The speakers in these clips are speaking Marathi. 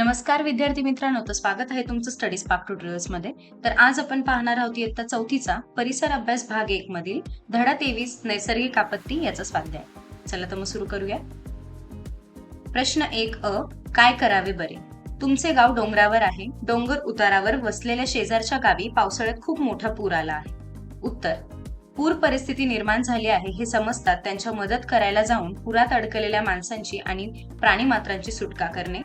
नमस्कार विद्यार्थी मित्रांनो तर स्वागत आहे तुमचं स्टडीज पाप ट्युटोरियल्समध्ये. तर आज आपण पाहणार आहोत इयत्ता चौथीचा परिसर अभ्यास भाग एक मधील धडा तेवीस नैसर्गिक आपत्ती याचा स्वाध्याय. चला तर मग सुरू करूया. प्रश्न एक अ काय करावे बरे? तुमचे गाव डोंगरावर आहे डोंगर उतारावर वसलेल्या शेजारच्या गावी पावसाळ्यात खूप मोठा पूर आला आहे. उत्तर पूर परिस्थिती निर्माण झाली आहे हे समजतात त्यांच्या मदत करायला जाऊन पुरात अडकलेल्या माणसांची आणि प्राणीमात्रांची सुटका करणे.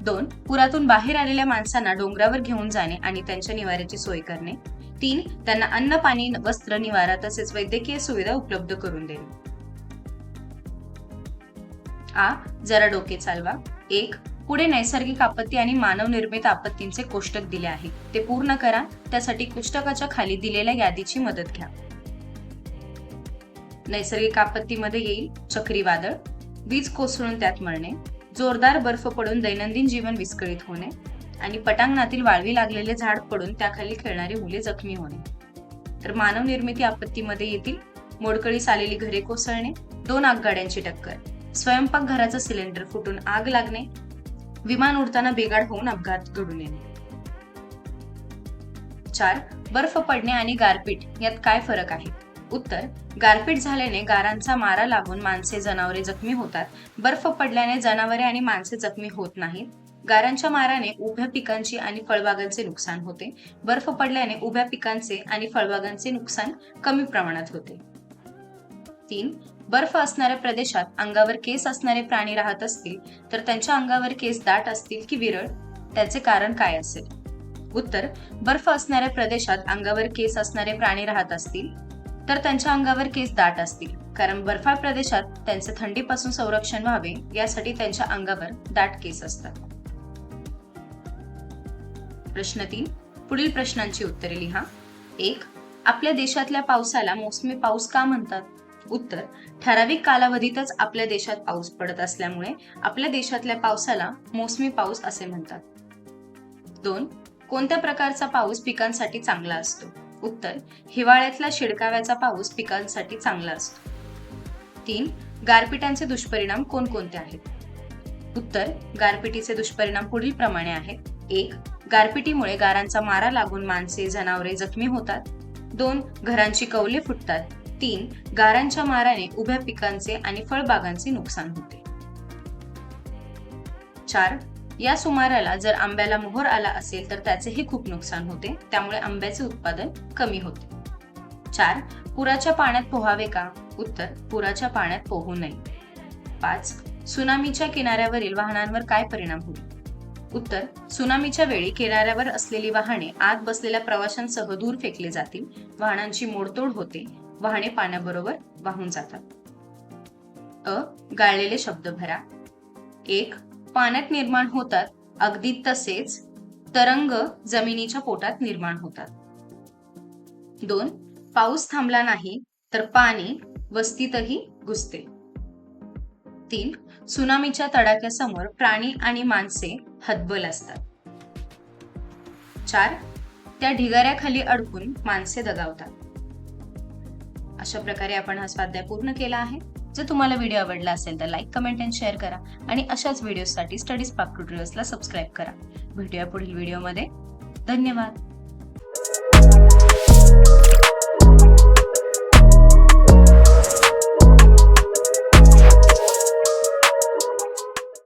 दोन पुरातून बाहेर आलेल्या माणसांना डोंगरावर घेऊन जाणे आणि त्यांच्या निवाऱ्याची सोय करणे. तीन त्यांना अन्न पाणी वस्त्र निवारा तसेच वैद्यकीय सुविधा उपलब्ध करून देणे. आ जरा डोके चालवा. एक पुढे नैसर्गिक आपत्ती आणि मानवनिर्मित आपत्तींचे कोष्टक दिले आहे. ते पूर्ण करा. त्यासाठी कोष्टकाच्या खाली दिलेल्या यादीची मदत घ्या. नैसर्गिक आपत्तीमध्ये येईल चक्रीवादळ. वीज कोसळून त्यात मरणे जोरदार बर्फ पडून दैनंदिन जीवन विस्कळीत होणे आणि पटांगणातील वाळवी लागलेले झाड पडून त्याखाली खेळणारी मुले जखमी होणे. तर मानव निर्मिती आपत्तीमध्ये येतील मोडकळीस आलेली घरे कोसळणे दोन आगगाड्यांची टक्कर स्वयंपाक घराचा सिलेंडर फुटून आग लागणे विमान उडताना बेगाड होऊन अपघात घडून येणे. चार बर्फ पडणे आणि गारपीट यात काय फरक आहे? उत्तर गारपीट झाल्याने गारांचा मारा लागून माणसे जनावरे जखमी होतात. बर्फ पडल्याने जनावरे आणि माणसे जखमी होत नाहीत. गारांच्या माराने उभ्या पिकांची आणि फळबागांचे नुकसान होते. बर्फ पडल्याने उभ्या पिकांचे आणि फळबागांचे नुकसान कमी प्रमाणात होते. तीन बर्फ असणाऱ्या प्रदेशात अंगावर केस असणारे प्राणी राहत असतील तर त्यांच्या अंगावर केस दाट असतील की विरळ? त्याचे कारण काय असेल? उत्तर बर्फ असणाऱ्या प्रदेशात अंगावर केस असणारे प्राणी राहत असतील तर त्यांच्या अंगावर केस दाट असतील. कारण बर्फाळ प्रदेशात त्यांचे थंडीपासून संरक्षण व्हावे यासाठी त्यांच्या अंगावर दाट केस असतात. प्रश्न तीन. पुढील प्रश्नांची उत्तरे लिहा. एक आपल्या देशातल्या पावसाला मोसमी पाऊस का म्हणतात? उत्तर ठराविक कालावधीतच आपल्या देशात पाऊस पडत असल्यामुळे आपल्या देशातल्या पावसाला मोसमी पाऊस असे म्हणतात. दोन कोणत्या प्रकारचा पाऊस पिकांसाठी चांगला असतो? उत्तर हिवाळ्यातला शिडकाव्याचा पाऊस पिकांसाठी चांगला असतो. तीन गारपिटांचे दुष्परिणाम कोणकोणते आहेत? उत्तर गारपिटीचे दुष्परिणाम पुढील प्रमाणे आहेत. एक गारपिटीमुळे गारांचा मारा लागून माणसे जनावरे जखमी होतात. दोन घरांची कौले फुटतात. तीन गारांच्या माराने उभ्या पिकांचे आणि फळबागांचे नुकसान होते. चार या सुमाराला जर आंब्याला मोहर आला असेल तर त्याचेही खूप नुकसान होते. त्यामुळे आंब्याचे उत्पादन कमी होते. चार पुराच्या पाण्यात पोहावे का? उत्तर पुराच्या पाण्यात पोहू नये. पाच सुनामीच्या किनाऱ्यावरील वाहनांवर काय परिणाम होईल? उत्तर सुनामीच्या वेळी किनाऱ्यावर असलेली वाहने आत बसलेल्या प्रवाशांसह दूर फेकले जातील. वाहनांची मोडतोड होते. वाहने पाण्याबरोबर वाहून जातात. अ गाळलेले शब्द भरा. एक पाण्यात निर्माण होतात. अगदी तसेच तरंग जमिनीच्या पोटात निर्माण होतात. दोन पाऊस थांबला नाही तर पाणी वस्तीतही घुसते. तीन सुनामीच्या तडाख्यासमोर प्राणी आणि माणसे हतबल असतात. चार त्या ढिगाऱ्याखाली अडकून माणसे दगावतात. अशा प्रकारे आपण हा स्वाध्याय पूर्ण केला आहे. जर तुम्हाला व्हिडिओ आवडला असेल तर लाईक कमेंट अँड शेअर करा. आणि अशाच व्हिडिओसाठी स्टडीज पाक ट्युटोरियल्सला सबस्क्राईब करा. भेटूया पुढील व्हिडिओमध्ये धन्यवाद.